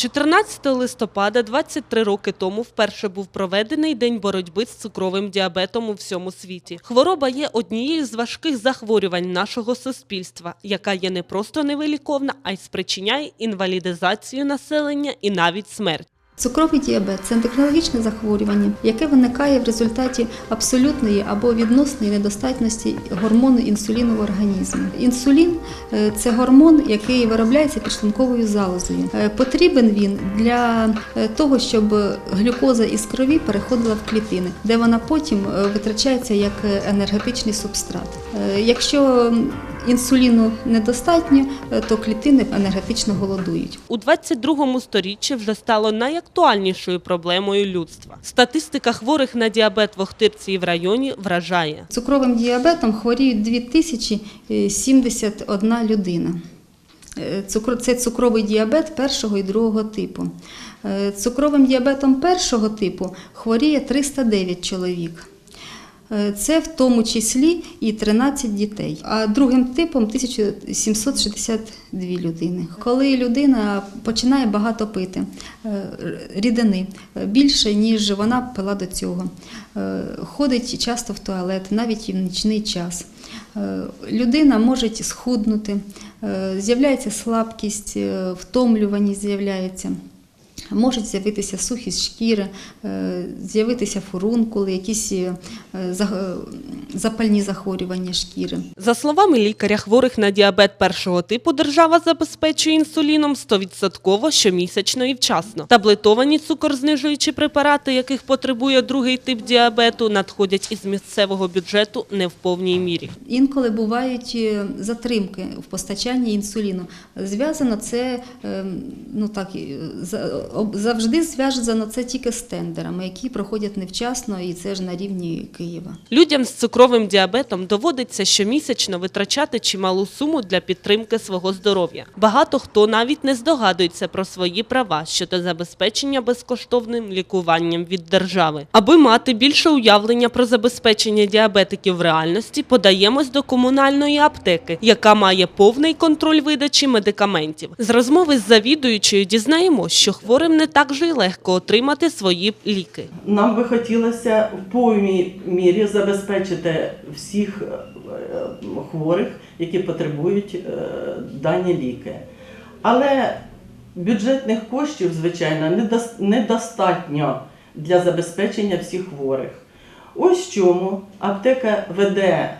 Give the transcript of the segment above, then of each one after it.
14 листопада 23 роки тому вперше був проведений день боротьби з цукровим діабетом у всьому світі. Хвороба є однією з важких захворювань нашого суспільства, яка є не просто невиліковна, а й спричиняє інвалідизацію населення і навіть смерть. Цукровий діабет це ендокринологічне захворювання, яке виникає в результаті абсолютної або відносної недостатності гормону інсуліну в організмі. Інсулін е, це гормон, який виробляється підшлунковою залозою. Е, Потрібен він для е, того, щоб глюкоза із крові переходила в клітини, де вона потім витрачається як енергетичний субстрат. Якщо інсуліну недостатньо, е, то клітини енергетично голодують. У 22 сторіччі вже стало найактуальнішою проблемою людства. Статистика хворих на діабет в Охтирці і в районі вражає. Цукровим діабетом хворіють 2071 людина. Е, Це цукровий діабет першого і другого типу. Е, Цукровим діабетом першого типу хворіє 309 чоловік. Е, Це в тому числі і 13 дітей. А другим типом 1762 людини. Коли людина починає багато пити е, рідини е, більше, ніж вона пила до цього, ходить часто в туалет, навіть і в нічний час. Людина може схуднути, з'являється слабкість, втомлюваність з'являється. Можуть з'явитися сухість шкіри, е, з'явитися фурункули, якісь е, е, запальні захворювання шкіри. За словами лікаря, хворих на діабет першого типу держава забезпечує інсуліном 100% щомісячно і вчасно. Таблетовані цукорзнижуючі препарати, яких потребує другий тип діабету, надходять із місцевого бюджету не в повній мірі. Інколи бувають затримки в постачанні інсуліну. Зв'язано це ну так завжди зв'язано це тільки з тендерами, які проходять невчасно, і це ж на рівні Києва. Людям з цукровим діабетом доводиться щомісячно витрачати чималу суму для підтримки свого здоров'я. Багато хто навіть не здогадується про свої права щодо забезпечення безкоштовним лікуванням від держави. Аби мати більше уявлення про забезпечення діабетиків в реальності, подаємось до комунальної аптеки, яка має повний контроль видачі медикаментів. З розмови з завідуючою дізнаємось, що хворим не так же й легко отримати свої ліки. Нам би хотілося в повній мірі забезпечити всіх е, хворих, які потребують е, дані ліки. Але бюджетних коштів, звичайно, недостатньо для забезпечення всіх хворих. Ось чому аптека веде е,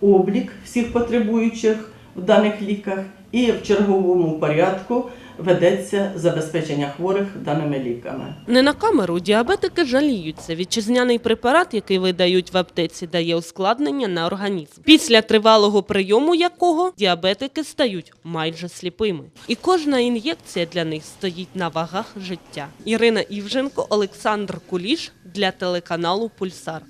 облік всіх потребуючих в даних ліках і в черговому порядку ведеться забезпечення хворих даними ліками. Не на камеру діабетики жаліються. Вітчизняний препарат, який видають в аптеці, дає ускладнення на організм. Після тривалого прийому якого діабетики стають майже сліпими. І кожна ін'єкція для них стоїть на вагах життя. Ірина Івженко, Олександр Куліш для телеканалу Пульсар.